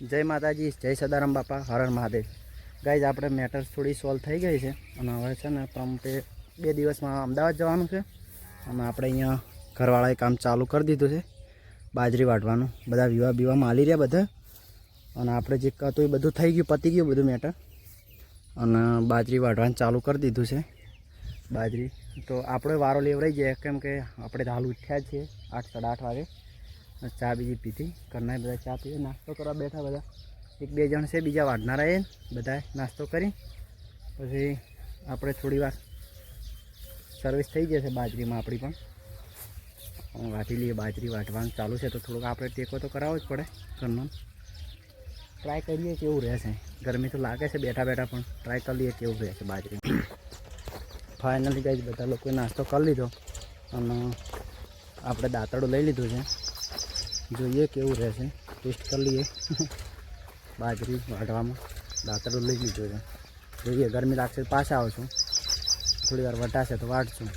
જય માતાજી, જય સદારામ બાપા, હર હર મહાદેવ. ગાઈઝ આપણે મેટર થોડી સોલ્વ થઈ ગઈ છે અને હવે છે ને પ્રમતે બે દિવસમાં અમદાવાદ જવાનું છે અને આપણે અહીંયા ઘરવાળાએ કામ ચાલુ કરી દીધું છે, બાજરી વાટવાનું. બધા વિવાહ બીવા માલી રહ્યા બધા. અને આપણે જે હતું એ બધું થઈ ગયું, પતી ગયું બધું મેટર અને બાજરી વાટવાનું ચાલુ કરી દીધું છે, બાજરી. તો આપણે વારો લેવડાઈ જાય કેમ કે આપણે હાલ ઉઠ્યા છીએ, આઠ સાડા આઠ વાગે. ચા બીજી પીધી. ઘરના બધા ચા પીએ નાસ્તો કરવા બેઠા બધા. એક બે જણ છે, બીજા વાઢનારા એ બધાએ નાસ્તો કરી. પછી આપણે થોડી વાર સર્વિસ થઈ જશે બાજરીમાં આપણી પણ. વાટી લઈએ, બાજરી વાટવાનું ચાલુ છે, તો થોડુંક આપણે ટેકો તો કરાવવો જ પડે ઘરનો. ટ્રાય કરીએ કેવું રહેશે. ગરમી તો લાગે છે બેઠા બેઠા, પણ ટ્રાય કરી લઈએ કેવું રહેશે બાજરી. ફાઇનલી ગઈ બધા લોકોએ નાસ્તો કરી લીધો. અને આપણે દાંતડું લઈ લીધું છે. જોઈએ કેવું રહેશે. ટેસ્ટ કરી લઈએ. બાજરી વાઢવામાં દાંતરડું લઈ લીધું છે. જોઈએ, ગરમી લાગશે પાછા આવશું. થોડી વાર વટાશે તો વાટશું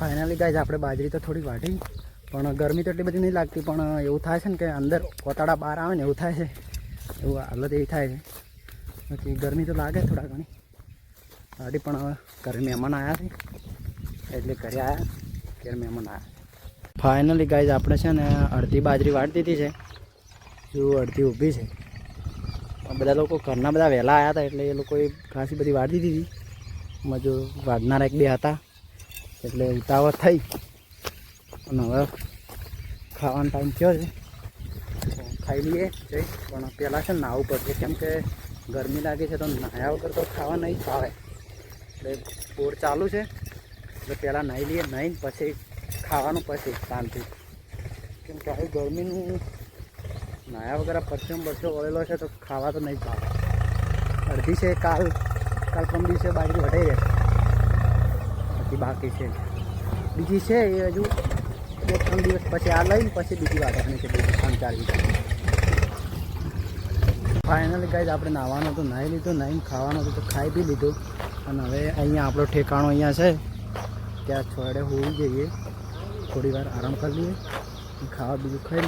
ફાઇનલી ગાઈઝ આપણે બાજરી તો થોડી વાઢી. પણ ગરમી તો એટલી બધી નહીં લાગતી, પણ એવું થાય છે ને કે અંદર કોતાડા બહાર આવે ને એવું થાય છે. એવું હાલત એવી થાય છે. બાકી ગરમી તો લાગે થોડા ઘણી. ગાડી પણ ઘરે મહેમાન આવ્યા છે. એટલે ઘરે આવ્યા ઘેર મહેમાન આવ્યા ફાઇનલી ગાઈઝ આપણે છે ને અડધી બાજરી વાટતી દીધી છે. જો અડધી ઊભી છે. બધા લોકો ઘરના બધા વહેલા આવ્યા હતા એટલે એ લોકોએ ખાસી બધી વાટતી હતી. એમાં જો વાળનારા એક બે હતા. એટલે ઉતાવળ થઈ. અને હવે ખાવાનો ટાઈમ થયો છે. ખાઈ લઈએ. જઈ પણ પહેલાં છે નાહવું પડશે. કેમ કે ગરમી લાગે છે તો નાહ્યા વગર તો ખાવા નહીં ખાવે એટલે બોર ચાલુ છે. એટલે પહેલાં નાહી લઈએ. નાહીને પછી ખાવાનું પછી શાંતિ. કેમ કે આવી ગરમીનું નાહ્યા વગર આ પરસેમ બરસો વળેલો છે તો ખાવા તો નહીં ફાવે. અડધી છે, કાલ. કાલ પરમ દિવસે બાજરી વટાઈ રહેશે બાકી બાકી છે. બીજી છે એ હજુ બે ત્રણ દિવસ પછી આ લઈને પછી બીજી વાટવાની છે બીજી ત્રણ ચાર ફાઇનલી ગાઈઝ આપણે નાહવાનું હતું, નાહી લીધું, નાહીને ખાવાનું હતું, તો ખાઈ બી લીધું. અને હવે અહીંયા આપણો ઠેકાણો અહીંયા છે. ત્યાં છોડે હોવી જઈએ. થોડી વાર આરામ કરી લઈએ. ખાવા બીજું ખાઈ લઈએ.